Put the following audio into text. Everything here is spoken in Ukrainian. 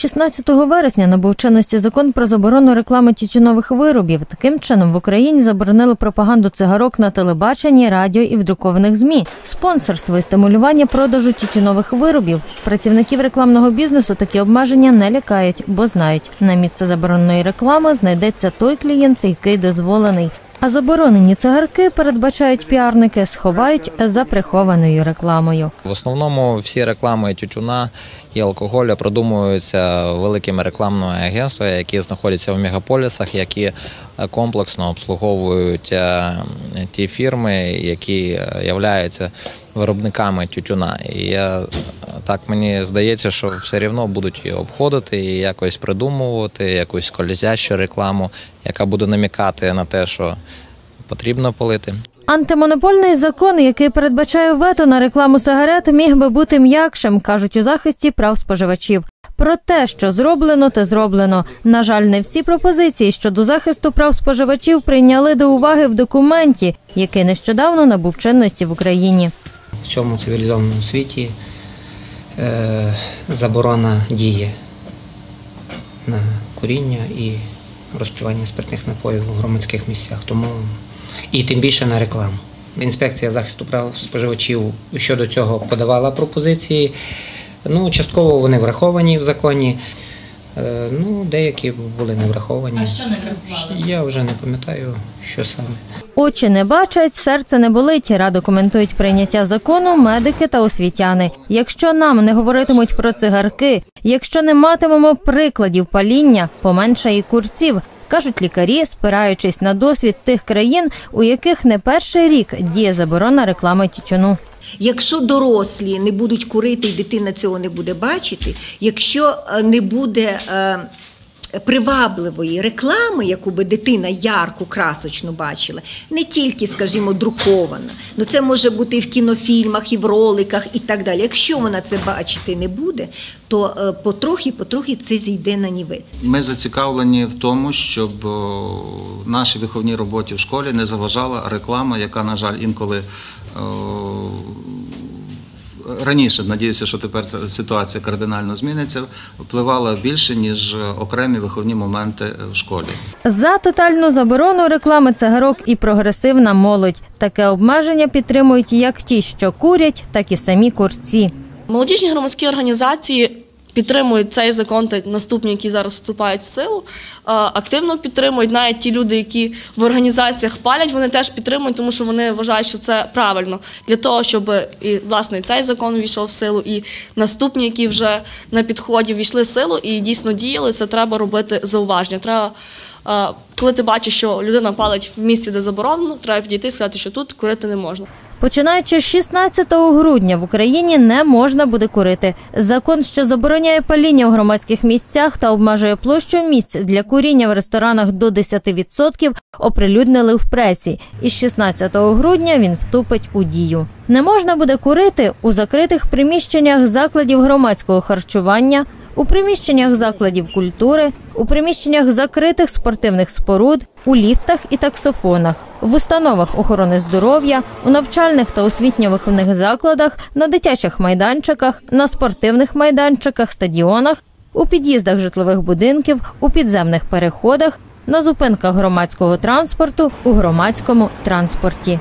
16 вересня набув чинності закон про заборону реклами тютюнових виробів. Таким чином в Україні заборонили пропаганду цигарок на телебаченні, радіо і в друкованих змі, спонсорство і стимулювання продажу тютюнових виробів. Працівників рекламного бізнесу такі обмеження не лякають, бо знають, на місце забороненої реклами знайдеться той клієнт, який дозволений. А заборонені цигарки передбачають піарники, сховають за прихованою рекламою. В основному всі реклами тютюна і алкоголю продумуються великими рекламними агентствами, які знаходяться в мегаполісах, які е, комплексно обслуговують е, ті фірми, які е, являються виробниками тютюна. І я так мені здається, що все рівно будуть її обходити і якось придумувати, якусь скользящу рекламу, яка буде намікати на те, що потрібно палити. Антимонопольний закон, який передбачає вето на рекламу сигарет, міг би бути м'якшим, кажуть у захисті прав споживачів. Про те, що зроблено, те зроблено. На жаль, не всі пропозиції щодо захисту прав споживачів прийняли до уваги в документі, який нещодавно набув чинності в Україні. В цьому цивілізованому світі заборона діє на куріння і розпивання спиртних напоїв у громадських місцях. Тому і тим більше на рекламу. Інспекція захисту прав споживачів щодо цього подавала пропозиції. Ну, частково вони враховані в законі. Е, Ну, деякі були не враховані. А що не врахували? Я вже не пам'ятаю, що саме. Очі не бачать, серце не болить. Радо коментують прийняття закону медики та освітяни. Якщо нам не говоритимуть про цигарки, якщо не матимемо прикладів паління, поменшає і курців. Кажуть лікарі, спираючись на досвід тих країн, у яких не перший рік діє заборона реклами тютюну. Якщо дорослі не будуть курити і дитина цього не буде бачити, якщо е, не буде е, привабливої реклами, яку би дитина ярку, красочну бачила, не тільки, скажімо, друкована, ну це може бути і в кінофільмах, і в роликах, і так далі. Якщо вона це бачити не буде, то е, потрохи-потрохи це зійде на нівець. Ми зацікавлені в тому, щоб нашій виховній роботі в школі не заважала реклама, яка, на жаль, інколи раніше, надіюся, що тепер ситуація кардинально зміниться, впливала більше, ніж окремі виховні моменти в школі. За тотальну заборону реклами цигарок і прогресивна молодь. Таке обмеження підтримують як ті, що курять, так і самі курці. Молодіжні громадські організації підтримують цей закон та наступні, які зараз вступають в силу. Активно підтримують навіть ті люди, які в організаціях палять, вони теж підтримують, тому що вони вважають, що це правильно для того, щоб і власне цей закон війшов в силу, і наступні, які вже на підході війшли в силу і дійсно діяли. Це треба робити зауваження. Треба, коли ти бачиш, що людина палить в місці, де заборонено, треба підійти і сказати, що тут курити не можна. Починаючи з 16 грудня в Україні не можна буде курити. Закон, що забороняє паління в громадських місцях та обмежує площу місць для куріння в ресторанах до 10%, оприлюднили в пресі. І з 16 грудня він вступить у дію. Не можна буде курити у закритих приміщеннях закладів громадського харчування, у приміщеннях закладів культури, у приміщеннях закритих спортивних споруд, у ліфтах і таксофонах, в установах охорони здоров'я, у навчальних та освітньо-виховних закладах, на дитячих майданчиках, на спортивних майданчиках, стадіонах, у під'їздах житлових будинків, у підземних переходах, на зупинках громадського транспорту, у громадському транспорті.